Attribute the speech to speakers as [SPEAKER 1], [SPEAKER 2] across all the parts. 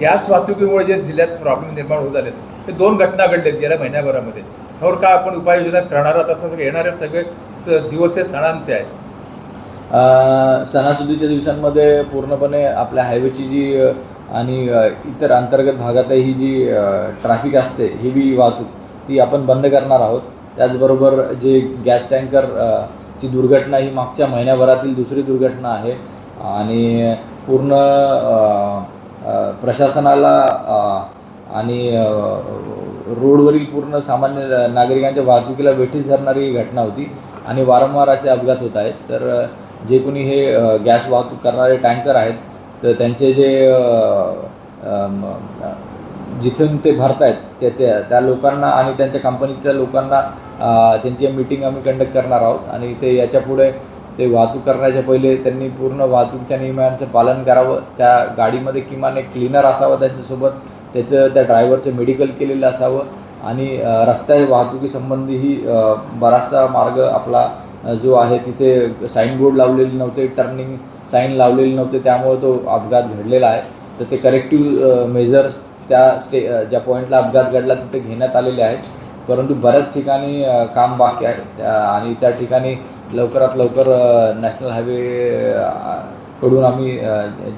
[SPEAKER 1] Gas वाहतुकीमुळे जे जिल्ह्यात problem निर्माण होत आले ते दोन घटना घडल्या गेल्या महिन्याभरामध्ये. त्यावर काय आपण उपाययोजना करणार आहोत? आता येणारे सगळे स- दिवस हे सणांचे आहेत.
[SPEAKER 2] सणासुदीच्या दिवसांमध्ये पूर्णपणे आपल्या हायवेची जी आणि इतर अंतर्गत भागातही ही जी ट्रॅफिक असते हेवी वाहतूक ती आपण बंद करणार आहोत. त्याचबरोबर जे गॅस टँकर ची दुर्घटना ही मागच्या महिन्याभरातील दुसरी दुर्घटना आहे. आणि पूर्ण प्रशासनाला आणि रोडवरील पूर्ण सामान्य नागरिकांच्या वाहतुकीला वेठीस धरणारी ही घटना होती. आणि वारंवार असे अपघात होत आहेत. तर जे कोणी हे गॅस वाहतूक करणारे टँकर आहेत तर त्यांचे जे जिथून ते भरत जिथून ते त्या त्या त्या लोकांना आणि त्यांच्या कंपनीच्या लोकांना त्यांची मीटिंग आम्ही कंडक्ट करणार आहोत. आणि ते याच्यापुढे ते वाहतूक करण्याच्या पहिले त्यांनी पूर्ण वाहतूकच्या नियमांचं पालन करावं. त्या गाडीमध्ये किमान एक क्लीनर असावं त्यांच्यासोबत. त्याचं त्या ड्रायव्हरचं मेडिकल केलेलं असावं. आणि रस्त्या वाहतुकीसंबंधीही बराचसा मार्ग आपला जो आहे तिथे साईन बोर्ड लावलेले नव्हते टर्निंग साईन लावलेले नव्हते. त्यामुळे तो अपघात घडलेला आहे. तर ते करेक्टिव्ह मेजर्स त्या स्टे ज्या पॉईंटला अपघात घडला तिथे घेण्यात आलेले आहेत. परंतु बऱ्याच ठिकाणी काम बाकी आहे. त्या- आणि त्या ठिकाणी लवकरात लवकर नॅशनल हायवे कडून आम्ही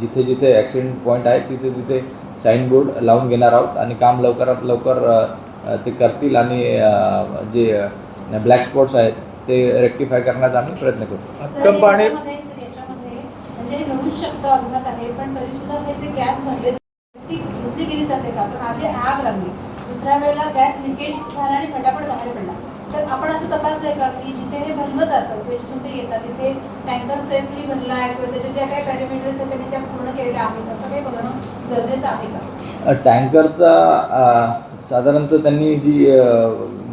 [SPEAKER 2] जिथे जिथे ॲक्सिडेंट पॉईंट आहे तिथे तिथे साईन बोर्ड लावून घेणार आहोत आणि काम लवकरात लवकर ते करतील आणि जे ब्लॅक स्पॉट्स आहेत ते रेक्टिफाय करण्याचा आम्ही प्रयत्न करू.
[SPEAKER 3] सर,
[SPEAKER 1] हक्कम पाणी
[SPEAKER 3] याच्यामध्ये सर, याच्यामध्ये म्हणजे हे घडूच शकतं अपघात आहे पण तरी सुद्धा हे जे गॅस भरले ती घेतली गेली जाते का? तर आधी आग लागली. दुसऱ्या वेळेला गॅस लिकेज झाला आणि फटाफट बाहेर पडला. तर आपण असं तपासलंय का की जिथे हे भरलं जातं किंवा जिथून ते येतात तिथे टँकर सेफली भरला आहे किंवा त्याच्या ज्या काही पॅरामीटर्स आहेत त्यांनी त्या पूर्ण केलेल्या आहेत असं काही बघणं गरजेचं आहे का?
[SPEAKER 2] टँकरचा साधारणतः त्यांनी जी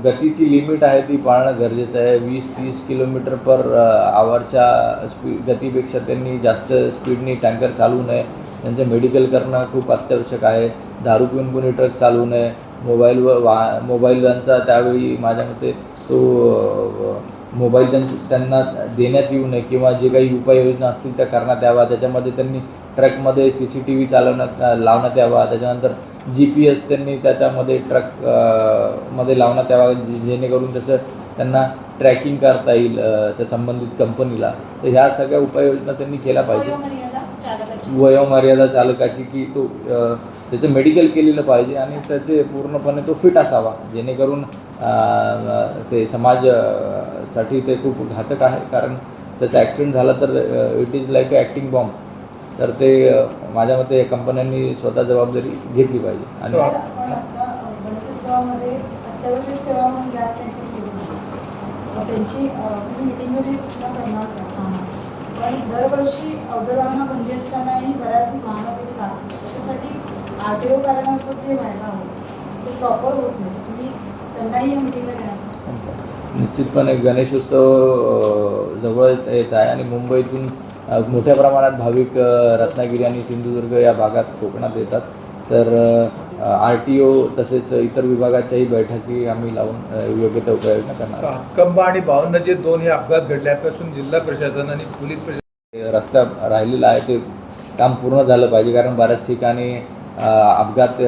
[SPEAKER 2] गतीची लिमिट आहे ती पाळणं गरजेचं आहे. वीस तीस किलोमीटर पर आवरच्या स्पीड गतीपेक्षा त्यांनी जास्त स्पीडनी टँकर चालवू नये. त्यांचं मेडिकल करणं खूप अत्यावश्यक आहे. दारू पिऊन कोणी ट्रक चालवू नये. मोबाईलवर वा मोबाईलांचा त्यावेळी माझ्या मते तो मोबाईल त्यां त्यांना देण्यात येऊ नये किंवा जे काही उपाययोजना असतील त्या करण्यात यावा त्याच्यामध्ये त्यांनी ट्रकमध्ये सी सी टी व्ही चालवण्यात लावण्यात यावा. त्याच्यानंतर जी पी एस त्यांनी त्याच्यामध्ये ट्रकमध्ये लावण्यात यावा. जेणेकरून त्याचं त्यांना ट्रॅकिंग करता येईल त्या संबंधित कंपनीला. तर ह्या सगळ्या उपाययोजना त्यांनी केल्या पाहिजे
[SPEAKER 3] वयोमर्यादा चालकाची
[SPEAKER 2] की तो त्याचं मेडिकल केलेलं पाहिजे आणि त्याचे पूर्णपणे तो फिट असावा जेणेकरून ते समाजासाठी ते खूप घातक आहे. कारण त्याचा ॲक्सिडेंट झाला तर it is like a acting bomb तर ते माझ्या मते कंपन्यांनी स्वतः जबाबदारी घेतली पाहिजे. आणि
[SPEAKER 3] त्यांची मिटिंगमध्ये सूचना करणारच आहे पण दरवर्षी अवजड बंदी असतानाही बऱ्याच महानगरी जात असतात. त्याच्यासाठी आर टी ओ कार्यामार्फत जे व्हायला हवं ते प्रॉपर होत नाही. तुम्ही त्यांनाही या मिटिंगला घेणार
[SPEAKER 2] निश्चितपणे गणेशोत्सव जवळ येत आहे आणि मुंबईतून मोठ्या प्रमाणात भाविक रत्नागिरी आणि सिंधुदुर्ग या भागात कोकणात येतात. तर आर टी ओ तसेच इतर विभागाच्याही बैठकी आम्ही लावून योग्य त्या उपाययोजना करणार.
[SPEAKER 1] हक्कंबा आणि बावन्न जे दोन हे अपघात घडल्यापासून जिल्हा प्रशासन आणि पोलीस प्रशासन
[SPEAKER 2] रस्ता राहिलेला आहे ते काम पूर्ण झालं पाहिजे कारण बऱ्याच ठिकाणी अपघात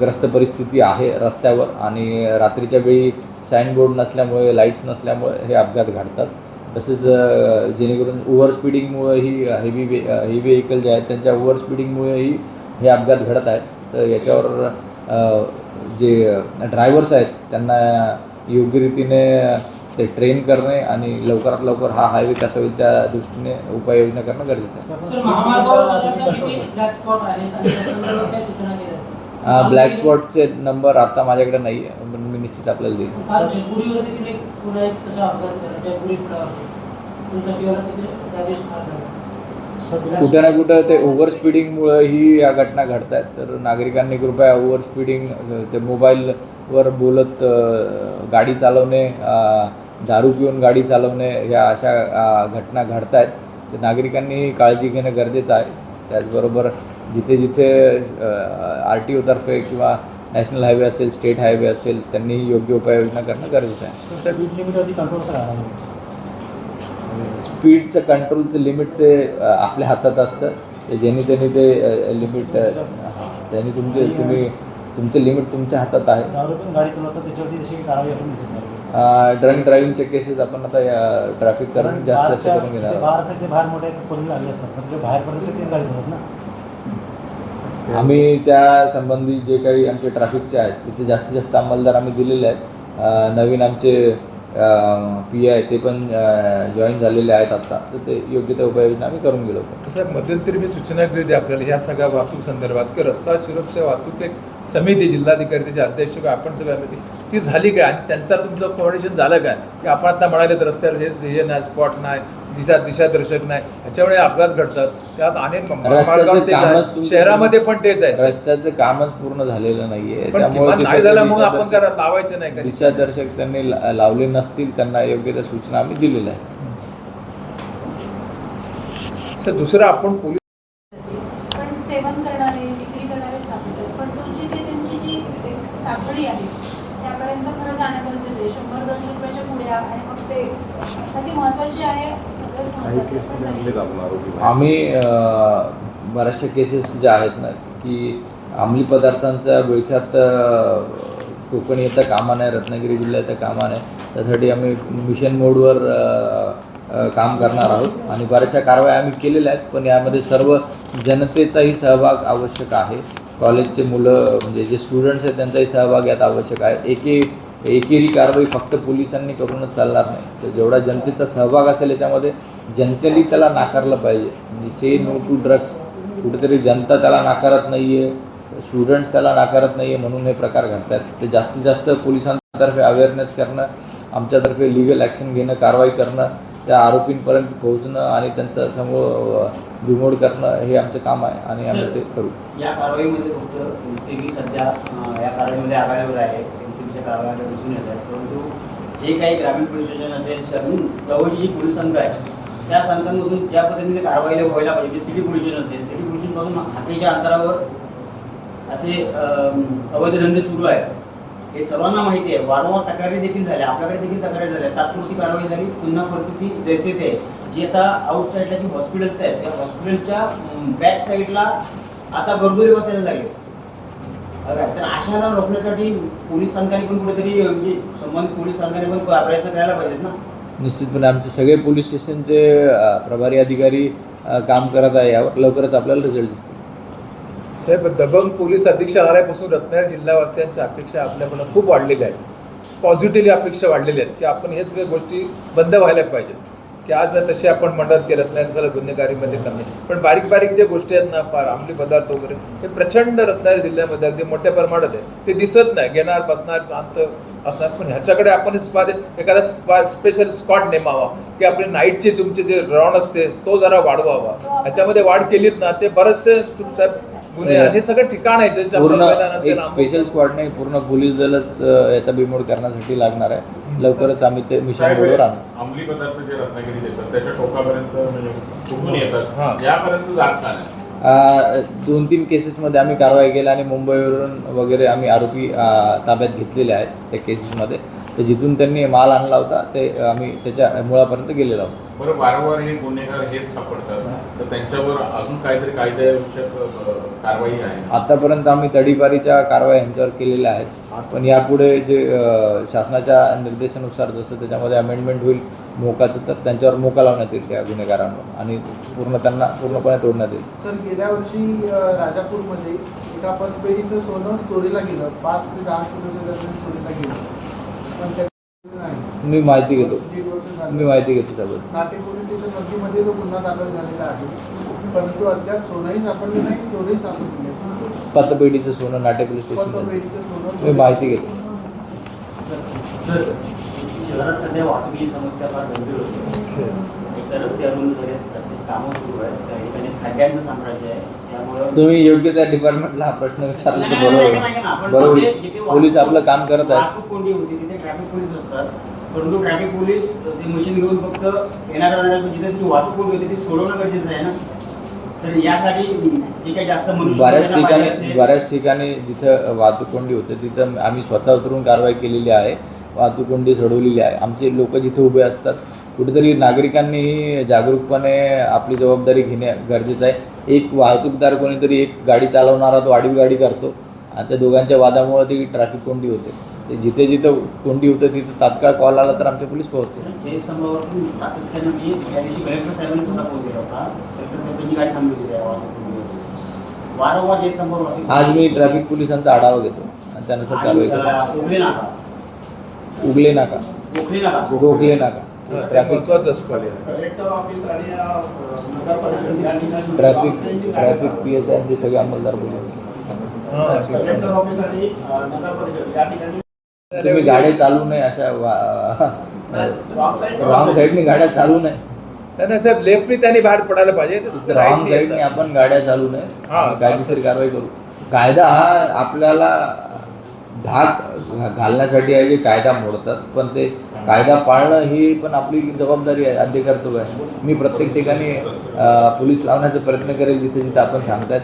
[SPEAKER 2] ग्रस्त परिस्थिती आहे रस्त्यावर आणि रात्रीच्या वेळी साईन बोर्ड नसल्यामुळे लाईट्स नसल्यामुळे हे अपघात घडतात तसेच जेणेकरून ओव्हर स्पीडिंगमुळेही हेवी वे हेवी व्हेकल जे आहेत त्यांच्या ओव्हर स्पीडिंगमुळेही हे अपघात घडत आहेत. तर याच्यावर जे ड्रायव्हर्स आहेत त्यांना योग्य रीतीने ते ट्रेन करणे आणि लवकरात लवकर हा हायवे कसा होईल त्या दृष्टीने उपाययोजना करणं गरजेचं आहे.
[SPEAKER 4] ब्लॅक
[SPEAKER 2] स्पॉटचे नंबर आता माझ्याकडे नाही आहे पण मी निश्चित आपल्याला देईन. कुठे ना कुठं ते ओव्हर स्पीडिंगमुळं ही या घटना घडत आहेत तर नागरिकांनी कृपया ओव्हर स्पीडिंग ते मोबाईलवर बोलत गाडी चालवणे दारू पिऊन गाडी चालवणे ह्या अशा घटना घडत आहेत तर नागरिकांनी काळजी घेणं गरजेचं आहे. त्याचबरोबर जिथे जिथे आर टी ओतर्फे किंवा नॅशनल हायवे असेल स्टेट हायवे असेल त्यांनी योग्य उपाययोजना करणं गरजेचं आहे. स्पीडचं कंट्रोलचं लिमिट ते आपल्या हातात असतं. ते ज्यांनी त्यांनी ते लिमिट त्यांनी तुमचे तुम्ही तुमचं लिमिट तुमच्या हातात आहे. ड्रंक ड्रायव्हिंगचे केसेस आपण आता ट्रॅफिक करून जास्त
[SPEAKER 5] बाहेरच्या-
[SPEAKER 2] करून घेणार आम्ही त्या संबंधी जे काही आमचे ट्रॅफिकचे आहेत तिथे जास्तीत जास्त अंमलदार आम्ही दिलेले आहेत. नवीन आमचे पी आय ते पण जॉईन झालेले आहेत आता. तर ते योग्य त्या उपाययोजना आम्ही करून गेलो.
[SPEAKER 1] साहेब मध्यंतरी मी सूचना केली होती आपल्याला. ह्या सगळ्या वाहतूक संदर्भात की रस्ता सुरक्षा वाहतूक एक समिती जिल्हाधिकारी त्याचे अध्यक्ष किंवा आपण सगळ्यांमध्ये ती झाली काय? आणि त्यांचा तुमचं कोऑर्डिनेशन झालं काय? की आपण आता म्हणाले तर रस्त्यावर हे हे नाही स्पॉट नाही. दिशा दिशादर्शक नाही. ह्याच्यामुळे अपघात घडतात. त्यात अनेक शहरामध्ये पण तेच आहे.
[SPEAKER 2] रस्त्याचं कामच पूर्ण झालेलं नाहीये.
[SPEAKER 1] नाही झालं मग आपण लावायचं नाही कधी.
[SPEAKER 2] दिशादर्शक त्यांनी लावले नसतील त्यांना योग्य त्या सूचना आम्ही दिलेल्या आहेत.
[SPEAKER 1] तर दुसरं आपण पोलीस
[SPEAKER 3] पण सेवन करणारे विक्री करणारे सापडतात पण तुमची ती त्यांची जी एक साखळी आहे त्यापर्यंत खरं जाणं गरजेचं आहे शंभर दोनशे रुपयाच्या पुड्या आणि मग ते आता ती महत्वाची आहे
[SPEAKER 2] आम्ही बऱ्याचशा केसेस ज्या आहेत ना की अंमली पदार्थांचा विळख्यात कोकणी कोकण येतं कामा नाही रत्नागिरी जिल्ह्यात कामा नाही त्यासाठी आम्ही मिशन मोडवर काम करणार आहोत. आणि बऱ्याचशा कारवाया आम्ही केलेल्या आहेत पण यामध्ये सर्व जनतेचाही सहभाग आवश्यक आहे. कॉलेजचे मुलं म्हणजे जे स्टुडंट्स आहेत त्यांचाही सहभाग यात आवश्यक आहे. एके एकेरी कारवाई फक्त पोलिसांनी करूनच चालणार नाही. तर जेवढा जनतेचा सहभाग असेल याच्यामध्ये जनतेने त्याला नाकारलं पाहिजे. म्हणजे से नो टू ड्रग्स कुठेतरी जनता त्याला नाकारत नाही आहे स्टुडंट्स त्याला नाकारत नाही आहे म्हणून हे प्रकार घडतात ते जास्तीत जास्त पोलिसांतर्फे अवेअरनेस करणं आमच्यातर्फे लिगल ॲक्शन घेणं कारवाई करणं त्या आरोपींपर्यंत पोहोचणं आणि त्यांचं समोर बिमोड करणं हे आमचं काम आहे आणि आम्ही ते करू.
[SPEAKER 6] या कारवाईमध्ये फक्त एनसीबी सध्या अं, या कारवाईमध्ये आघाडीवर आहे. एनसीबीच्या कारवाया दिसून येत आहेत परंतु जे काही ग्रामीण पोलीस स्टेशन असेल शहरून जवळची जी पोलीस संघ आहे त्या संतांमधून ज्या पद्धतीने कारवाईला व्हायला पाहिजे म्हणजे सिटी पोल्युशन असेल सिटी पोलीस हाकेच्या अंतरावर असे अवैध धंदे सुरू आहेत. हे सर्वांना माहिती आहे. वारंवार तक्रारी देखील झाल्या. आपल्याकडे देखील तक्रारी झाल्या. तात्पुरती कारवाई झाली. पुन्हा परिस्थिती जैसे ते. आहे. जी आता आउटसाईडला जी हॉस्पिटल्स आहेत त्या हॉस्पिटलच्या बॅक साईडला आता गर्दोरी बसायला लागले. तर अशाला रोखण्यासाठी पोलीस संघाने पण कुठेतरी म्हणजे संबंधित पोलीस संघाने पण प्रयत्न करायला पाहिजेत ना.
[SPEAKER 2] निश्चितपणे आमचे सगळे पोलीस स्टेशनचे प्रभारी अधिकारी काम करत आहे. यावर लवकरच आपल्याला रिझल्ट दिसतील.
[SPEAKER 1] साहेब दबंग पोलीस अधीक्षक आल्यापासून रत्नागिरी जिल्हावासियांच्या अपेक्षा आपल्याकडून खूप वाढलेल्या आहेत. पॉझिटिव्हली अपेक्षा वाढलेल्या आहेत की आपण हे सगळ्या गोष्टी बंद व्हायला पाहिजेत. की आज तसे आपण म्हणत की रत्नागिरी झालं गुन्हेगारीमध्ये कमी पण बारीक बारीक ज्या गोष्टी आहेत ना फार अंमली पदार्थ वगैरे हे प्रचंड रत्नागिरी जिल्ह्यामध्ये अगदी मोठ्या प्रमाणात आहे ते दिसत नाही. घेणार बसणार शांत असणार पण ह्याच्याकडे आपण स्पा एखादा स्पा स्पेशल स्पॉट नेमावा. की आपली नाईटची तुमचे जे राऊंड असते तो जरा वाढवावा. ह्याच्यामध्ये वाढ केलीच ना ते बरेचसे तुम- साहेब गुन्हे आणि हे सगळं ठिकाण आहे
[SPEAKER 2] पूर्ण स्पेशल स्क्वॉड नाही पूर्ण पोलीस दलच याचा बिमोड करण्यासाठी लागणार आहे. लवकरच आम्ही ते मिशन
[SPEAKER 7] साहेब,
[SPEAKER 2] मोडवर आणू.
[SPEAKER 7] अंमली पदार्थ जे रत्नागिरीत येतात त्याच्या टोकापर्यंत म्हणजे कुठून. येतात. यापर्यंत जात नाही.
[SPEAKER 2] दोन तीन केसेसमध्ये आम्ही कारवाई केल्या आणि मुंबईवरून वगैरे आम्ही आरोपी ताब्यात घेतलेले आहेत त्या केसेसमध्ये तर जिथून त्यांनी माल आणला होता ते आम्ही त्याच्या मुळापर्यंत गेलेलो आहोत.
[SPEAKER 7] बरं वारंवार हे गुन्हेगार हेच सापडतात. तर त्यांच्यावर अजून काहीतरी कायद्याविषयक कारवाई आहे.
[SPEAKER 2] आतापर्यंत आम्ही तडीपारीच्या कारवाई यांच्यावर केलेल्या आहेत. पण यापुढे जे शासनाच्या निर्देशानुसार जसं त्याच्यामध्ये अमेंडमेंट होईल मोकाचं तर त्यांच्यावर मोका लावण्यात येईल त्या गुन्हेगारांवर. आणि पूर्ण त्यांना पूर्णपणे तोडण्यात येईल.
[SPEAKER 8] सर गेल्या वर्षी राजापूरमध्ये एका पतपेढीचं सोनं चोरीला गेलं. पाच ते दहा किलोच्या दरम्यान चोरीला गेलं. पण त्या नाही.
[SPEAKER 2] मी माहिती घेतो. मी माहिती घेतो त्याबद्दल.
[SPEAKER 8] नदीमध्ये तो गुन्हा दाखल झालेला आहे. परंतु अद्याप सोनंही सापडलं नाही चोरही सापडली
[SPEAKER 2] पतपेढीचं सोनं नाटे पोलीस स्टेशन मी माहिती घेतो.
[SPEAKER 6] सर शहरात सध्या वाहतुकीची समस्या फार गंभीर होती. एक तर रस्ते अरुंद झाले रस्त्याची कामं सुरू आहेत त्या ठिकाणी खड्ड्यांचं साम्राज्य आहे. त्यामुळं
[SPEAKER 2] तुम्ही योग्य त्या डिपार्टमेंटला हा प्रश्न विचारला तर बरोबर. बरोबर. पोलीस आपलं काम करत आहेत.
[SPEAKER 6] वाहतूक कोंडी होती तिथे ट्रॅफिक पोलीस असतात. परंतु ट्रॅफिक पोलीस ते मशीन घेऊन फक्त येणाऱ्या जाणाऱ्या जिथे जी वाहतूक कोंडी होती ती सोडवणं गरजेचं आहे ना? तर यासाठी जे काही जास्त मनुष्य
[SPEAKER 2] बऱ्याच ठिकाणी बऱ्याच ठिकाणी जिथं वाहतूक कोंडी होते तिथं आम्ही स्वतः उतरून कारवाई केलेली आहे. वाहतूक कोंडी सोडवलेली आहे. आमचे लोक जिथे उभे असतात कुठेतरी नागरिकांनीही जागरूकपणे आपली जबाबदारी घेणे गरजेचं आहे. एक वाहतूकदार कोणीतरी एक गाडी चालवणारा तो आडवी गाडी करतो आणि त्या दोघांच्या वादामुळे ती ट्रॅफिक कोंडी होते. ते जिथे जिथं कोंडी होतं तिथं तात्काळ कॉल आला तर आमचे पोलीस पोहोचते आज मी ट्रॅफिक पोलिसांचा आढावा घेतो आणि त्यानुसार कारवाई करतो
[SPEAKER 6] अं, उगले नाका.
[SPEAKER 2] उगले नाका.
[SPEAKER 6] पोखरी नाका.
[SPEAKER 2] गोखले नाका traffic traffic traffic P S I सगळे अंमलदार बोलले
[SPEAKER 8] कलेक्टर ऑफिस आणि नगर परिषद या ठिकाणी
[SPEAKER 2] तुम्ही गाड्या चालू नये अशा. रॉंग साईडने गाड्या चालू नये.
[SPEAKER 1] त्यांना साहेब लेफ्टनी त्यांनी बाहेर पडायला पाहिजे.
[SPEAKER 2] रॉंग साईडने. आपण गाड्या चालू नये.
[SPEAKER 1] हा.
[SPEAKER 2] कायदेशीर कारवाई करू. कायदा हा आपल्याला धाक घालण्यासाठी आहे जे कायदा मोडतात पण ते कायदा पाळणं ही पण आपली जबाबदारी आहे आद्य कर्तव्य आहे. मी प्रत्येक ठिकाणी पोलीस लावण्याचा प्रयत्न करेल जिथे जिथे आपण सांगतायत.